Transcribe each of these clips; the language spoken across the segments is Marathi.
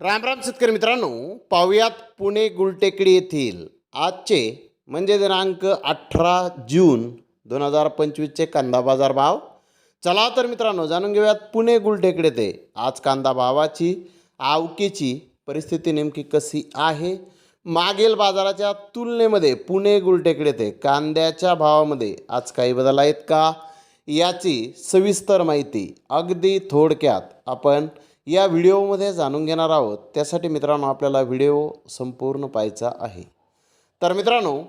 राम राम शेतकरी मित्रांनो पाहुयात पुणे गुलटेकडी येथील आजचे म्हणजे दिनांक अठरा जून दोन हजार पंचवीसचे कांदा बाजार भाव. चला तर मित्रांनो जाणून घेऊयात पुणे गुलटेकडे ते आज कांदा भावाची आवकेची परिस्थिती नेमकी कशी आहे? मागील बाजाराच्या तुलनेमध्ये पुणे गुलटेकडे ते कांद्याच्या भावामध्ये आज काही बदल आहेत का? याची सविस्तर माहिती अगदी थोडक्यात आपण या व्हिडिओमध्ये जाणून घेणार आहोत. त्यासाठी मित्रांनो आपल्याला व्हिडिओ संपूर्ण पाहायचा आहे. तर मित्रांनो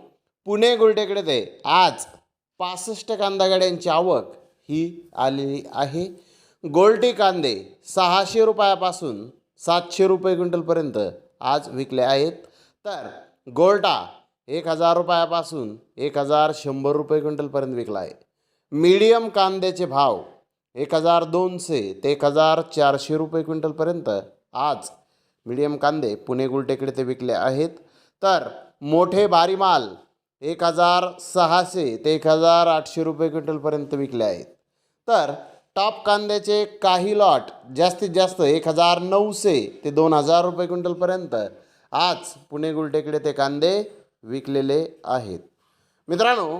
पुणे गोलटेकडे ते आज पासष्ट कांदा गाड्यांची आवक ही आलेली आहे. गोलटी कांदे सहाशे रुपयापासून सातशे रुपये क्विंटलपर्यंत आज विकले आहेत. तर गोल्टा एक हजार रुपयापासून एक हजार शंभर रुपये क्विंटलपर्यंत विकला आहे. मीडियम कांद्याचे भाव एक हजार दोनशे ते एक हजार चारशे रुपये क्विंटलपर्यंत आज मिडियम कांदे पुणे गुलटेकडे ते विकले आहेत. तर मोठे भारी माल एक हजार सहाशे ते एक हजार आठशे रुपये क्विंटलपर्यंत विकले आहेत. तर टॉप कांद्याचे काही लॉट जास्तीत जास्त एक हजार नऊशे ते दोन हजार रुपये क्विंटलपर्यंत आज पुणे गुलटेकडे ते कांदे विकलेले आहेत. मित्रांनो